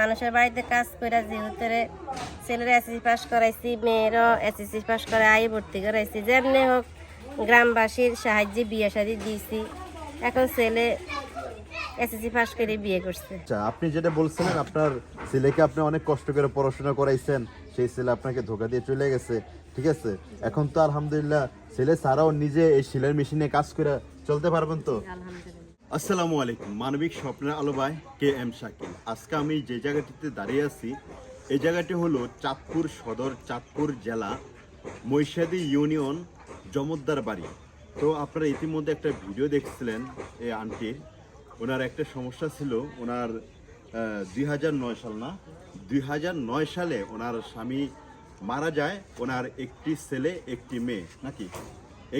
মানুষের বাড়িতে কাজ করে যেহেতু ছেলেরা এসএসসি পাস করাইছি মেয়েরও এসএসসি পাস করে আই ভর্তি করাইছি যেমনি হোক গ্রামবাসীর সাহায্যে বিয়ে শাদি দিয়েছি। এখন ছেলে এসএসসি পাস করে বিয়ে করছে। আচ্ছা আপনি যেটা বলছিলেন আপনার ছেলেকে আপনি অনেক কষ্ট করে পড়াশোনা করাইছেন সেই ছেলে আপনাকে ধোকা দিয়ে চলে গেছে ঠিক আছে? এখন তো আলহামদুলিল্লাহ ছেলে ছাড়াও নিজে এই সেলাই মেশিনে কাজ করে চলতে পারবেন তো? আসসালামু আলাইকুম মানবিক স্বপ্নের আলো ভাই কে এম শাকিল। আজকে আমি যে জায়গাটিতে দাঁড়িয়ে আছি, এই জায়গাটি হলো চাঁদপুর সদর, চাঁদপুর জেলা মৈশাদি ইউনিয়ন জমদ্দার বাড়ি। তো আপনারা ইতিমধ্যে একটা ভিডিও দেখছিলেন এই আন্টির ওনার একটা সমস্যা ছিল, ওনার দুই নয় সাল না, দুই নয় সালে ওনার স্বামী মারা যায়, ওনার একটি ছেলে, একটি মেয়ে, নাকি?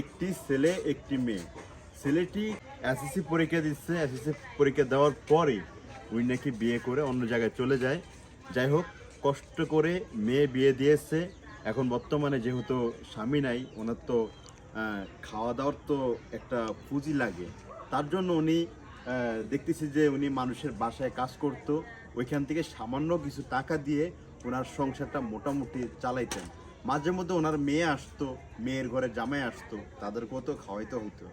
একটি ছেলে, একটি মেয়ে। ছেলেটি এসএসসি পরীক্ষা দিচ্ছে, এসএসসি পরীক্ষা দেওয়ার পরে উনি নাকি বিয়ে করে অন্য জায়গায় চলে যায়। যাই হোক, কষ্ট করে মেয়ে বিয়ে দিয়েছে। এখন বর্তমানে যেহেতু স্বামী নাই, ওনার তো খাওয়া দাওয়ার তো একটা পুঁজি লাগে। তার জন্য উনি দেখতেছি যে উনি মানুষের বাসায় কাজ করত। ওইখান থেকে সামান্য কিছু টাকা দিয়ে ওনার সংসারটা মোটামুটি চালাইতেন। মাঝে মধ্যে ওনার মেয়ে আসতো, মেয়ের ঘরে জামাই আসতো, তাদেরকেও তো খাওয়াইতে হতো।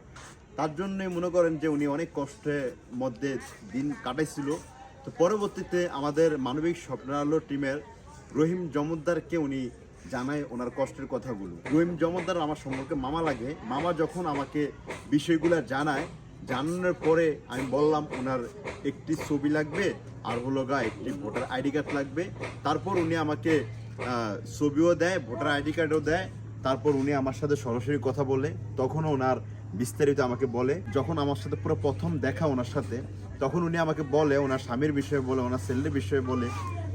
তার জন্যই মনে করেন যে উনি অনেক কষ্টের মধ্যে দিন কাটাইছিল। তো পরবর্তীতে আমাদের মানবিক স্বপ্নালো টিমের রহিম জমদ্দারকে উনি জানায় ওনার কষ্টের কথাগুলো। রহিম জমদ্দার আমার সম্পর্কে মামা লাগে। মামা যখন আমাকে বিষয়গুলো জানায়, জানানোর পরে আমি বললাম, ওনার একটি ছবি লাগবে, আর হলো গা একটি ভোটার আইডি কার্ড লাগবে। তারপর উনি আমাকে ছবিও দেয়, ভোটার আইডি কার্ডও দেয়। তারপর উনি আমার সাথে সরাসরি কথা বলে। তখনও ওনার বিস্তারিত আমাকে বলে, যখন আমার সাথে পুরো প্রথম দেখা ওনার সাথে, তখন উনি আমাকে বলে, ওনার স্বামীর বিষয়ে বলে, ওনার ছেলের বিষয়ে বলে।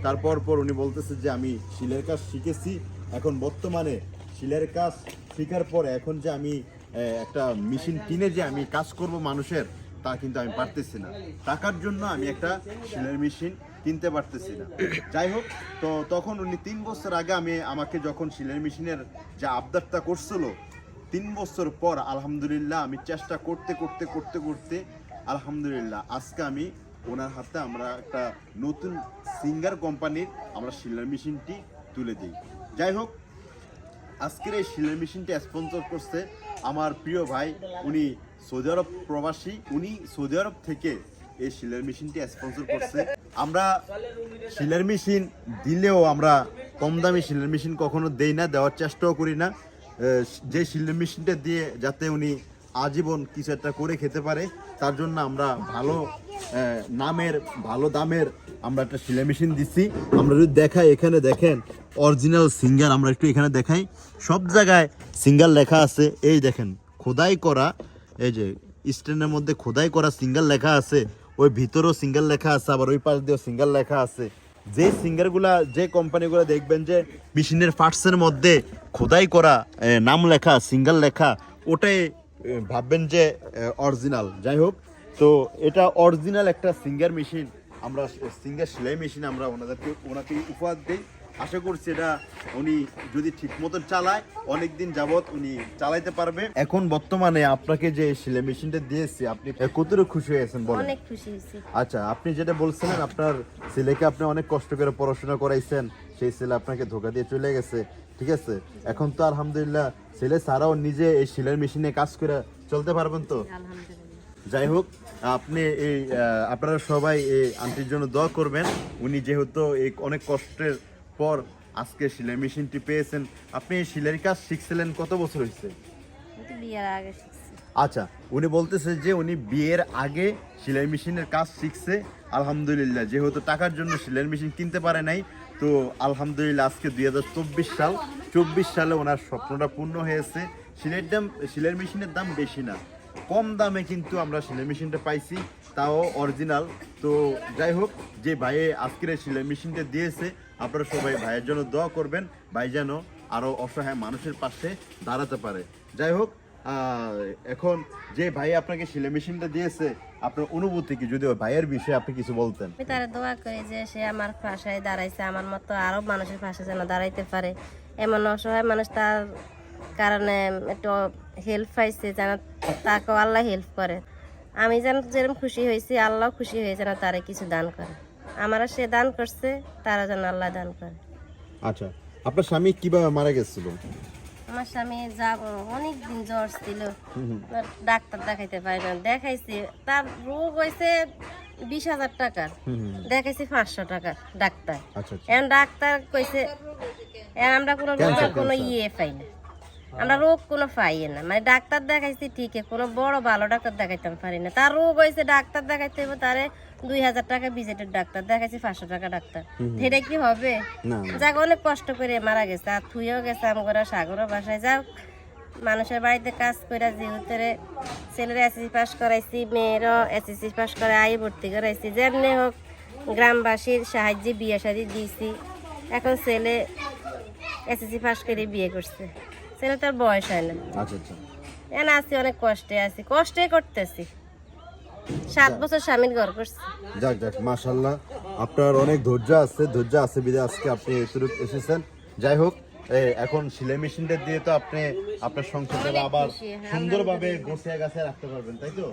তারপর পর উনি বলতেছে যে, আমি শিলের কাজ শিখেছি। এখন বর্তমানে শিলের কাজ শেখার পরে এখন যে আমি একটা মেশিন কিনে যে আমি কাজ করব মানুষের, তা কিন্তু আমি পারতেছি না। টাকার জন্য আমি একটা শিলের মেশিন কিনতে পারতেছি না। যাই হোক, তো তখন উনি তিন বছর আগে আমি, আমাকে যখন শিলের মেশিনের যে আবদারটা করছিল তিন বছর পর আলহামদুলিল্লাহ আমি চেষ্টা করতে করতে করতে করতে আলহামদুলিল্লাহ আজকে আমি ওনার হাতে আমরা একটা নতুন সিঙ্গার কোম্পানির আমরা শিলার মেশিনটি তুলে দিই। যাই হোক, আজকের এই শিলার মেশিনটি স্পন্সর করছে আমার প্রিয় ভাই, উনি সৌদি আরব প্রবাসী, উনি সৌদি আরব থেকে এই শিলার মেশিনটি স্পন্সর করছে। আমরা শিলার মেশিন দিলেও আমরা কম দামি শিলার মেশিন কখনো দেই না, দেওয়ার চেষ্টাও করি না। যে শিলার মেশিনটা দিয়ে যাতে উনি আজীবন কিছু একটা করে খেতে পারে, তার জন্য আমরা ভালো নামের, ভালো দামের আমরা একটা সেলাই মেশিন দিচ্ছি। আমরা যদি দেখাই এখানে, দেখেন অরিজিনাল সিঙ্গার আমরা একটু এখানে দেখাই। সব জায়গায় সিঙ্গার লেখা আছে। এই দেখেন, খোদাই করা, এই যে, স্ট্যান্ডের মধ্যে খোদাই করা সিঙ্গার লেখা আছে। ওই ভিতরেও সিঙ্গার লেখা আছে, আবার ওই পাশ দিয়েও সিঙ্গার লেখা আছে। যে সিঙ্গারগুলা যে কোম্পানিগুলো দেখবেন যে মেশিনের পার্টসের মধ্যে খোদাই করা নাম লেখা সিঙ্গার লেখা ওটাই ভাববেন যে অরিজিনাল যাই হোক তো এটা অরিজিনাল একটা সিঙ্গার মেশিন আমরা সিঙ্গার সেলাই মেশিন আমরা ওনাদেরকে ওনাকে উপহার দিই। আশা করছি এটা উনি যদি ঠিক মতন চালায় অনেক দিন যাবত উনি চালাইতে পারবে। এখন বর্তমানে আপনাকে যে সেলাই মেশিনটা দিয়েছি আপনি কতটুকু খুশি হয়েছেন বলেন? অনেক খুশি হয়েছি। আচ্ছা আপনি যেটা বলছিলেন আপনার ছেলেকে আপনি অনেক কষ্ট করে পড়াশোনা করাইছেন সেই ছেলে আপনাকে ধোকা দিয়ে চলে গেছে। ঠিক আছে? এখন তো আলহামদুলিল্লাহ ছেলে ছাড়াও নিজে এই সেলাই মেশিনে কাজ করে চলতে পারবেন তো? যাই হোক আপনি এই আপনারা সবাই এই আন্টির জন্য দোয়া করবেন। উনি যেহেতু এই অনেক কষ্টের পর আজকে সেলাই মেশিনটি পেয়েছেন। আপনি এই সেলাইয়ের কাজ শিখছিলেন কত বছর হয়েছে? আচ্ছা উনি বলতেছে যে উনি বিয়ের আগে সেলাই মেশিনের কাজ শিখছে। আলহামদুলিল্লাহ যেহেতু টাকার জন্য সেলাই মেশিন কিনতে পারে নাই তো আলহামদুলিল্লাহ আজকে দুই হাজার চব্বিশ সাল। চব্বিশ সালে ওনার স্বপ্নটা পূর্ণ হয়েছে। সিলের দাম সেলাই মেশিনের দাম বেশি না। কম দামে কিন্তু আমরা সেলাই মেশিনটা পাইছি, তাও অরিজিনাল। তো যাই হোক, যে ভাইয়ে আজকের এই সেলাই মেশিনটা দিয়েছে, আপনারা সবাই ভাইয়ের জন্য দোয়া করবেন, ভাই যেন আরও অসহায় মানুষের পাশে দাঁড়াতে পারে। যাই হোক এখন যে ভাই আপনাকে সেলাই মেশিনটা দিয়েছে আপনার অনুভূতি কি? যদি ওই ভাইয়ের বিষয়ে আপনি কিছু বলতেন। আমি তারা দোয়া করি যে সে আমার পাশায় দাঁড়াইছে আমার মতো আরও মানুষের পাশে যেন দাঁড়াইতে পারে। এমন অসহায় মানুষ তার কারণে একটু হেল্প পাইছে যেন তাকেও আল্লাহ হেল্প করে। আমি যেন যেরকম খুশি হয়েছি আল্লাহ খুশি হয়ে যেন তারে কিছু দান করে। আমারা সে দান করছে তারা যেন আল্লাহ দান করে। আচ্ছা আপনার স্বামী কীভাবে মারা গেছিল? আমার স্বামী যা অনেক দিন জ্বর ছিল। ডাক্তার দেখাইতে পারি না দেখাইছি তার রোগ হয়েছে বিশ হাজার টাকার। দেখাইছি পাঁচশো টাকার ডাক্তার। আচ্ছা আচ্ছা। এখন ডাক্তার কইছে আমরা কোনো রোগের কোনো ইয়ে পাই না। আমরা রোগ কোনো পাই না। মানে ডাক্তার দেখাইছি ঠিকই কোনো বড় ভালো ডাক্তার দেখাইতাম পারি না। তার রোগ হয়েছে ডাক্তার দেখাইতে হবে তারে দুই হাজার টাকা বিজেটের ডাক্তার দেখাইছি পাঁচশো টাকা ডাক্তার। সেটা কি হবে। যাক অনেক কষ্ট করে মারা গেছে আর থুইও গেছে আমরা সাগরও বাসায়। যাও মানুষের বাড়িতে কাজ করে যেহেতু ছেলেরা এসএসসি পাস করাইছি মেয়েরও এসএসসি পাস করে আই ভর্তি করাইছি যেমনি হোক গ্রামবাসীর সাহায্যে বিয়ে শাদি দিয়েছি এখন ছেলে এসএসসি পাস করে বিয়ে করছে। ছেলে তার বয়স হয় না। আচ্ছা আচ্ছা। এখন আছি অনেক কষ্টে আছি। কষ্টে করতেছি। সাত বছর স্বামীর ঘর করছি। যাক যাক মাশাল্লাহ আপনার অনেক ধৈর্য আছে ধৈর্য আছে বিদে আজকে আপনি এতটুক এসেছেন। যাই হোক এখন সিলাই মেশিনটা দিয়ে তো আপনি আপনার সংসারটা আবার সুন্দরভাবে গোছিয়ে গাছে রাখতে পারবেন তাই তো?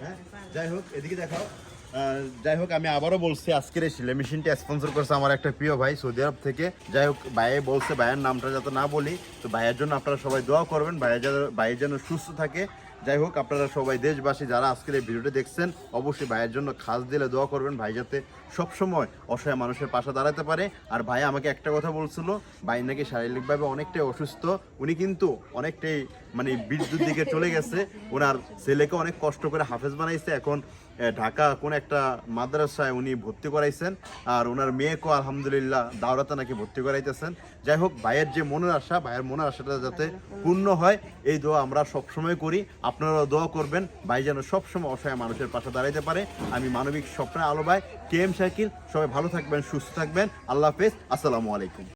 হ্যাঁ? যাই হোক এদিকে দেখাও। যাই হোক, আমি আবারও বলছি, আজকের এই সিলাই মেশিনটা স্পন্সর করছে আমার একটা প্রিয় ভাই সৌদি আরব থেকে। যাই হোক, ভাইয়ে বলছে, ভাইয়ের নামটা যাতে না বলি, তো ভাইয়ের জন্য আপনারা সবাই দোয়া করবেন ভাইয়ের যেন ভাইয়ের যেন সুস্থ থাকে। যাই হোক, আপনারা সবাই দেশবাসী যারা আজকের এই ভিডিওটা দেখছেন, অবশ্যই ভাইয়ের জন্য খাস দিলে দোয়া করবেন। ভাই যাতে সবসময় অসহায় মানুষের পাশে দাঁড়াতে পারে। আর ভাই আমাকে একটা কথা বলছিল, ভাই নাকি শারীরিকভাবে অনেকটাই অসুস্থ। উনি কিন্তু অনেকটাই মানে বিদ্যুৎ দিকে চলে গেছে। ওনার ছেলেকে অনেক কষ্ট করে হাফেজ বানাইছে। এখন ঢাকা কোন একটা মাদ্রাসায় উনি ভর্তি করাইছেন। আর ওনার মেয়েকেও আলহামদুলিল্লাহ দাওরাতে নাকি ভর্তি করাইতেছেন। যাই হোক, ভাইয়ের যে মনের আশা, ভাইয়ের মনের আশাটা যাতে পূর্ণ হয়, এই দোয়া আমরা সবসময় করি। আপনারাও দোয়া করবেন, ভাই যেন সবসময় অসহায় মানুষের পাশে দাঁড়াইতে পারে। আমি মানবিক স্বপ্নের আলো ভাই, কে এম শাকিল, সবাই ভালো থাকবেন, সুস্থ থাকবেন। আল্লাহ হাফেজ, আসসালামু আলাইকুম।